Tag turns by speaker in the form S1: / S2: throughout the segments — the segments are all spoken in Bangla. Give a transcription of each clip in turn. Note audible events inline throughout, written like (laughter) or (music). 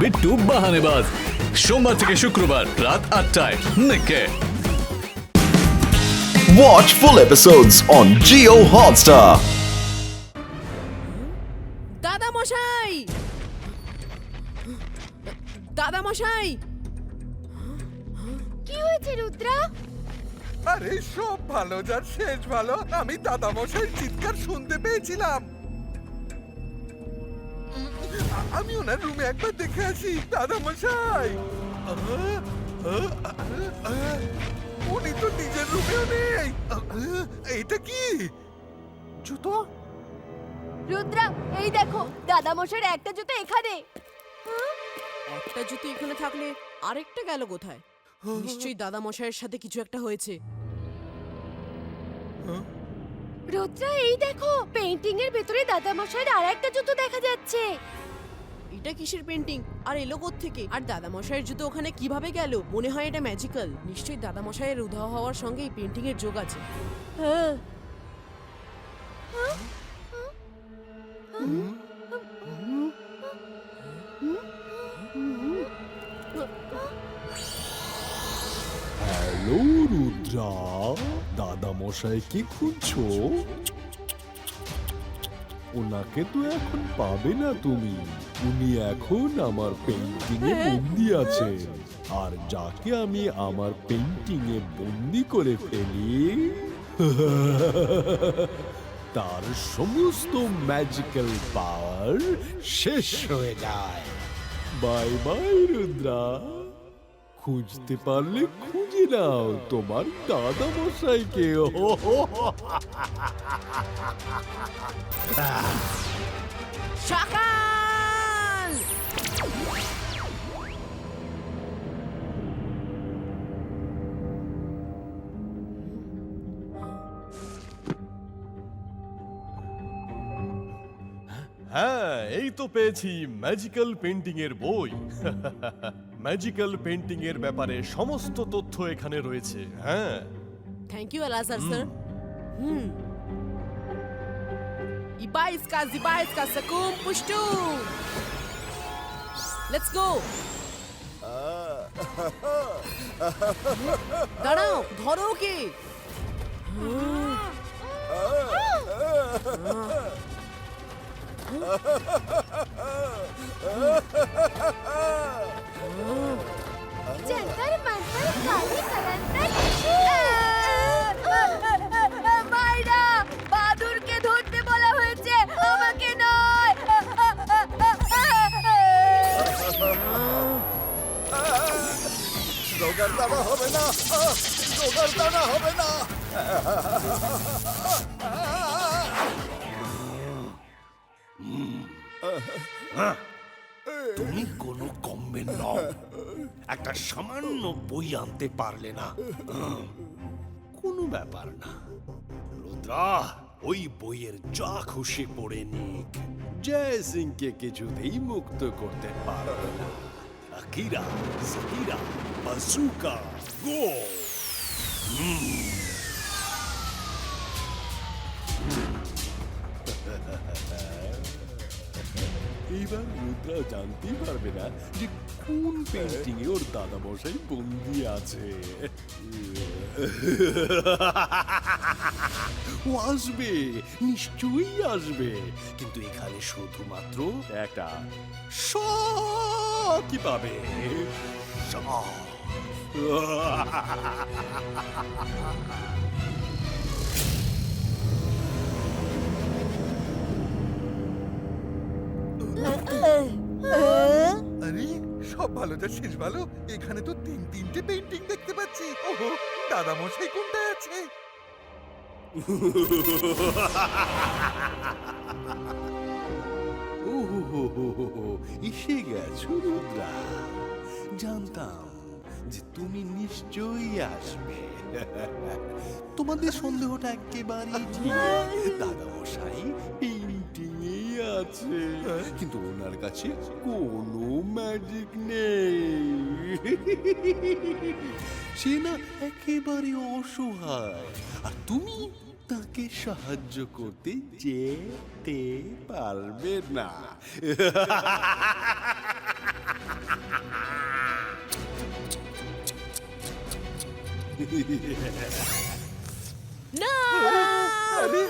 S1: বিট্টু বাহানেবাজ সোমবার থেকে শুক্রবার রাত আটটায় নিকে।
S2: Watch full episodes on Geo Hotstar.
S3: দাদা মশাই দাদা মশাই
S4: কি হয়েছে রুদ্রা?
S5: আরে সব ভালো যার শেষ ভালো। আমি দাদামশাই চিৎকার শুনতে পেয়েছিলাম। আমি ওনার রুমে একবার দেখে আসি আহ, আহ, উনি তো নিজের রুমেও নেই। এটা কি? জুতো?
S4: রুদ্রা এই দেখো দাদা মশাইয়ের একটা জুতো এখানে।
S3: একটা জুতো এখানে থাকলে আরেকটা গেল কোথায়? নিশ্চয়ই দাদা মশাইয়ের সাথে কিছু একটা হয়েছে।
S4: রুদ্রা এই দেখো পেইন্টিং এর ভেতরে দাদা মশাইয়ের আর একটা জুতো দেখা যাচ্ছে।
S3: এটা কিসের পেন্টিং আর এলো থেকে আর দাদা মশাইয়ের জুতো ওখানে কীভাবে গেল? মনে হয় এটা ম্যাজিক্যাল নিশ্চয়ই দাদা মশাইয়ের উধাও হওয়ার সঙ্গে এই পেন্টিং এর যোগ আছে।
S4: হ্যাঁ।
S6: হ্যালো, রুদ্রা। দাদা মশাইকে খুঁজছো? ওনাকে তো এখন পাবে না তুমি। উনি এখন আমার পেন্টিং এ বন্দি আছে আর যাকে আমি আমার পেন্টিং এ বন্দি করে ফেলি (laughs) তার সমস্ত ম্যাজিক্যাল পাওয়ার শেষ হয়ে যায়। Bye bye Rudra. খুঁজতে পারলে খুঁজে নাও তোমার দাদা মশাইকে
S3: সকাল
S7: হ্যাঁ এই তো পেয়েছি ম্যাজিক্যাল পেন্টিং এর বই। (laughs) ম্যাজিক্যাল পেন্টিং এর ব্যাপারে সমস্ত তথ্য এখানে রয়েছে হ্যাঁ?
S3: থ্যাংক ইউ আলাজার স্যার হুম। ইবাইসকা জিবাইসকা সাকুম পুষ্টু। লেটস গো দাঁড়াও ধরো ওকে।
S5: দানা হবে না।
S8: তুমি কোনো কমবে নও। একটা সামান্য বই আনতে পারলে না। কোনো ব্যাপার না। রুদ্রা ওই বইয়ের যা খুশি পড়ে নিক। জয় সিংকে কিছুতেই মুক্ত করতে পারবে না। আকিরা সাকিরা বাজুকা গো (laughs)
S6: এইবার রুদ্রা জানতেই পারবে না যে কোন পেন্টিং এ ওর দাদা মশাই বন্দি আছে। ও আসবে নিশ্চয়ই আসবে। কিন্তু এখানে শুধুমাত্র একটা। কি পাবে। শখ।
S5: এখানে তো তিন তিনটে পেন্টিং দেখতে পাচ্ছি। ওহো আছে? (laughs)
S6: হো, এসে গেছো রুদ্রা। জানতাম। যে তুমি নিশ্চয়ই আসবে। তোমাদের সন্দেহটা একেবারেই ঠিক। দাদা মশাই পেইন্টিংয়েই আছে। কিন্তু ওনার কাছে কোনো ম্যাজিক নেই। সে না একেবারে অসহায়। আর তুমি তাকে সাহায্য করতে যেতে পারবে না।
S3: না!
S5: আরে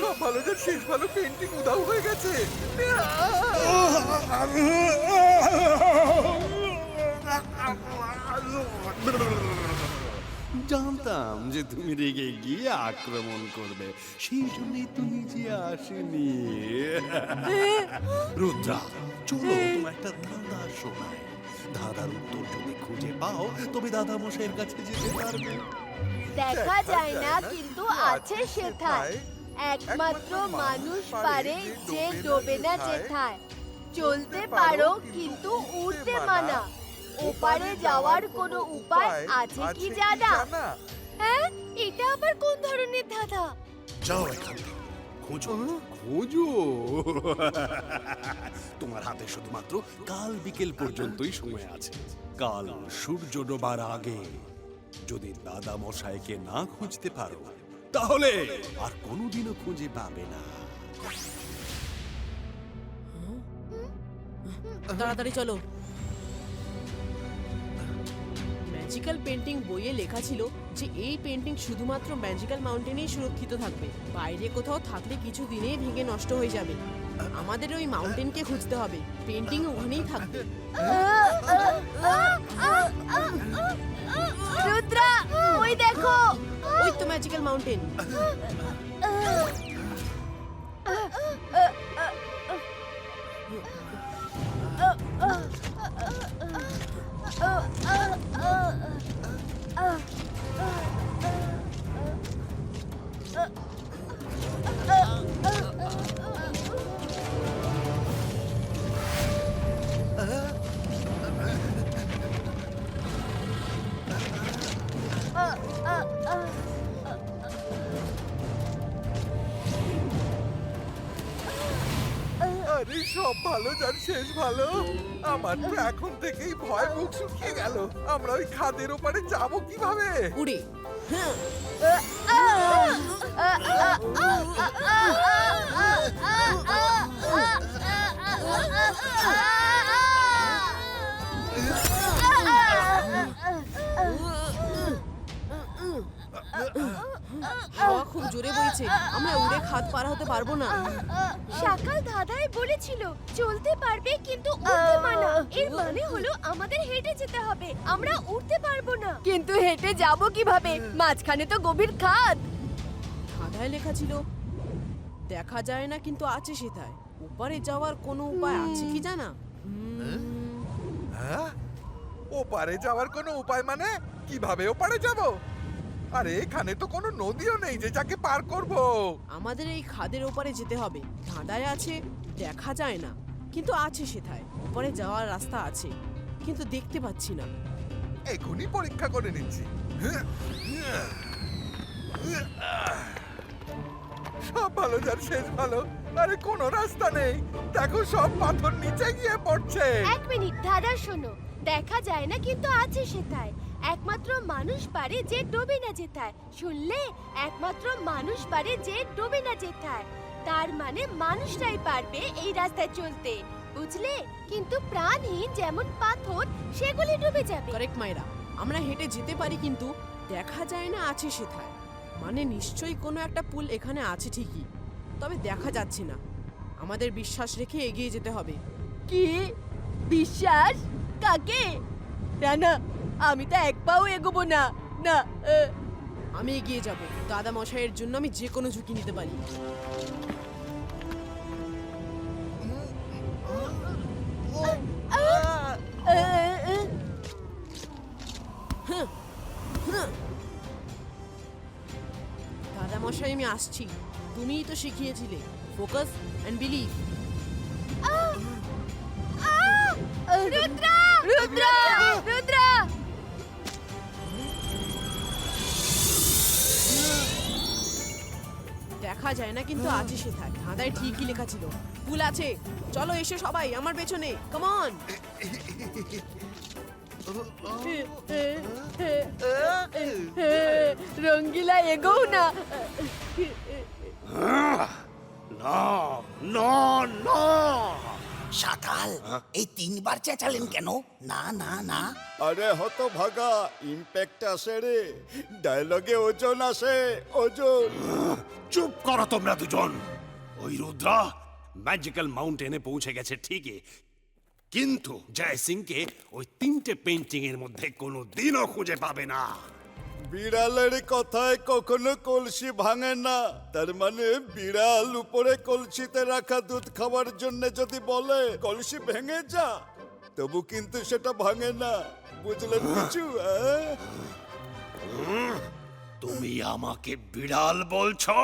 S5: সব ভালো শেষ ভালো পেন্টিং উদাও হয়ে গেছে।
S8: জানতাম যে তুমি রেগে গিয়ে আক্রমণ করবে। সেই জন্যই তুমি যে আসেনি। রুদ্রা চলো তোমার একটা ধাঁধা শোনায় ধাঁধার উত্তর যদি খুঁজে পাও তবে দাদা মশাইয়ের কাছে যেতে পারবে।
S4: দেখা যায় না কিন্তু আছে সেথায়। একমাত্র মানুষ পারে যে ডোবে না যেথায়। চলতে পারো কিন্তু উড়তে মানা। ওপারে যাওয়ার কোনো উপায় আছে কি জানা? হ্যাঁ? এটা আবার কোন ধরনের ধাঁধা?
S8: যাও এখান থেকে। খোঁজো খোঁজো। (laughs) তোমার হাতে শুধুমাত্র কাল বিকেল পর্যন্তই সময় আছে। কাল সূর্য ডোবার আগে। যদি দাদা মশাইকে না খুঁজতে পারো, তাহলে আর কোনোদিনও খুঁজে পাবে না।
S3: তাড়াতাড়ি চলো। ম্যাজিক্যাল পেন্টিং বইয়ে লেখা ছিল যে এই পেন্টিং শুধুমাত্র ম্যাজিক্যাল মাউন্টেনেই সুরক্ষিত থাকবে। বাইরে কোথাও থাকলে কিছু দিনেই ভেঙে নষ্ট হয়ে যাবে। আমাদের ওই মাউন্টেনকে খুঁজতে হবে। পেন্টিং ওখানেই থাকবে।
S4: রুদ্রা ওই দেখো।
S3: ওই তো ম্যাজিক্যাল মাউন্টেন
S5: আরে সব ভালো যার শেষ ভালো। আমার তো এখন থেকেই ভয় মুখ শুকিয়ে গেল। আমরা ওই খাদের ওপারে যাব কীভাবে?
S3: উড়ে। হাওয়া খুব জোরে বইছে। আমরা উড়ে খাদ পার হতে পারব না।
S4: সকাল দাদাই বলেছিল চলতে পারবে কিন্তু উঠতে মানা। এর মানে হলো আমাদের হেঁটে যেতে হবে। আমরা উঠতে পারব না। কিন্তু হেঁটে যাব কীভাবে? মাঝখানে তো গভীর খাদ
S3: ধাঁধায় লেখা ছিল দেখা যায় না কিন্তু আছে সেথায়। ওপারে যাওয়ার কোনো উপায় আছে কি জানা?
S5: হ্যাঁ? ওপারে যাওয়ার কোনো উপায় মানে? কীভাবে ওপারে যাব? আরে এখানে তো কোনো নদীও নেই যে যাকে পার করব।
S3: আমাদের এই খাদের ওপারে যেতে হবে। ধাঁধায় আছে দেখা যায় না কিন্তু আছে সেথায়। ওপারে যাওয়ার রাস্তা আছে কিন্তু দেখতে পাচ্ছি না।
S5: এখনই পরীক্ষা করে নিচ্ছি। সব ভালো যার শেষ ভালো। আরে কোনো রাস্তা নেই। দেখো সব পাথর নিচে গিয়ে পড়ছে।
S4: এক মিনিট দাদা শোনো। দেখা যায় না কিন্তু আছে সেথায়। একমাত্র মানুষ পারে যে ডোবে না যেতায় শুনলে? একমাত্র মানুষ পারে যে ডোবে না যেতায় তার মানে মানুষরাই পারবে এই রাস্তায় চলতে। বুঝলে? কিন্তু প্রাণহীন যেমন পাথর সেগুলি ডুবে যাবে।
S3: কারেক্ট মায়েরা। আমরা হেঁটে যেতে পারি কিন্তু দেখা যায় না আছে সেথায়। মানে নিশ্চয়ই কোনো একটা পুল এখানে আছে ঠিকই তবে দেখা যাচ্ছে না। আমাদের বিশ্বাস রেখে এগিয়ে যেতে হবে।
S4: কি? বিশ্বাস? কাকে? না না আমি তো এক পাও এগোবো না। না
S3: আমি এগিয়ে যাব। দাদা মশাইয়ের জন্য আমি যে কোনো ঝুঁকি নিতে পারি। দাদা আমি আসছি। তুমিই তো শিখিয়েছিলে। Focus and believe
S4: Rudra! Rudra! Rudra!
S3: দেখা যায় না কিন্তু আছে সেথায় ধাঁধায় ঠিকই লেখা ছিল। ভুল আছে। চলো এসে সবাই আমার পেছনে। কমন
S4: রঙ্গিলা এগোও না।
S8: না না না।
S9: শাকাল এই তিনবার চেঁচালেন কেন? না না না।
S10: আরে হত ভাগা ইম্প্যাক্ট আসে রে। ডায়লগে ওজন আসে ওজন।
S8: চুপ করো তোমরা দুজন। ওই রুদ্রা ম্যাজিক্যাল মাউন্টেনে পৌঁছে গেছে ঠিকই। কিন্তু জয় সিংকে ওই তিনটে পেন্টিং এর মধ্যে কোনো দিনও খুঁজে পাবে না।
S10: বিড়ালের কথায় কখনো কলসি ভাঙে না। তার মানে বিড়াল উপরে কলসিতে রাখা দুধ খাওয়ার জন্য যদি বলে কলসি ভেঙে যা তবু কিন্তু সেটা ভাঙে না। বুঝলেন কিছু
S8: তুমি আমাকে বিড়াল বলছো?